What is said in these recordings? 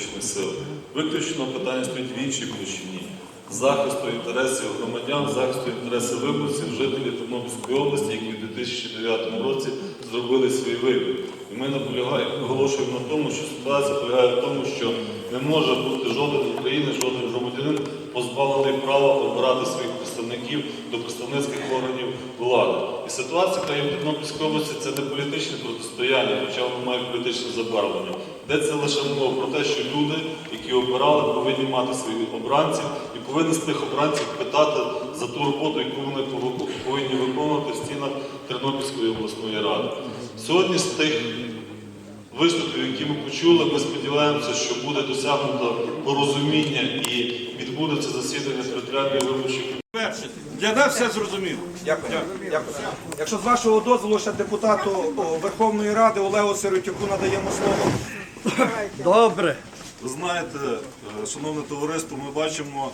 політичної сил. Виключно питання стоїть в іншій площині захисту інтересів громадян, захисту інтересів виборців, жителів Тернопільської області, які в 2009 році зробили свій вибір. І ми наголошуємо на тому, що ситуація полягає в тому, що не може бути жоден України, жоден громадянин позбавлений права обирати своїх представників до представницьких органів влади. І ситуація, яка є в Тернопільській області, це не політичне протистояння, хоча воно має політичне забарвлення. Йдеться лише мова про те, що люди, які обирали, повинні мати своїх обранців і повинні з тих обранців питати за ту роботу, яку вони повинні виконувати в стінах Тернопільської обласної ради. Сьогодні з тих виступів, які ми почули, ми сподіваємося, що буде досягнуто порозуміння і відбудеться засідання територіальної виборчої Перше, для нас все зрозуміло. Дякую. Дякую. Якщо з вашого дозволу ще депутату Верховної Ради Олегу Сиротюку надаємо слово. Добре. Ви знаєте, е, шановне товариство, ми бачимо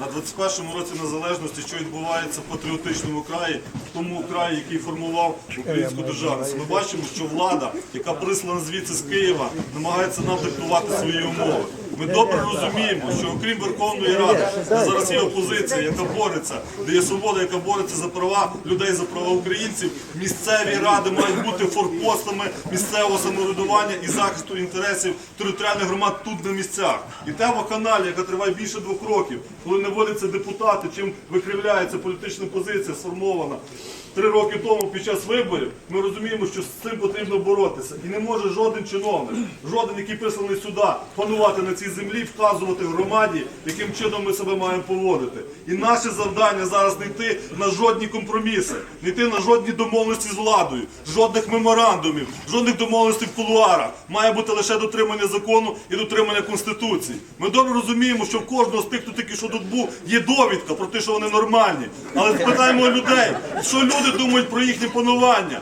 на 21-му році незалежності, що відбувається в патріотичному краї, в тому краї, який формував українську державність. Ми бачимо, що влада, яка прислана звідси з Києва, намагається нам диктувати свої умови. Ми добре розуміємо, що окрім Верховної Ради, де зараз є опозиція, яка бореться, де є свобода, яка бореться за права людей, за права українців, місцеві ради мають бути форпостами місцевого самоврядування і захисту інтересів територіальних громад тут на місцях. І тема каналі, яка триває більше двох років, коли не вводяться депутати, чим викривляється політична позиція сформована. Три роки тому під час виборів ми розуміємо, що з цим потрібно боротися. І не може жоден чиновник, жоден, який присланий сюди, панувати на цій землі, вказувати громаді, яким чином ми себе маємо поводити. І наше завдання зараз не йти на жодні компроміси, не йти на жодні домовленості з владою, жодних меморандумів, жодних домовленостей в кулуарах. Має бути лише дотримання закону і дотримання конституції. Ми добре розуміємо, що в кожного з тих, хто тільки що тут був, є довідка про те, що вони нормальні. Але спитаємо людей, що люди думають про їхнє панування.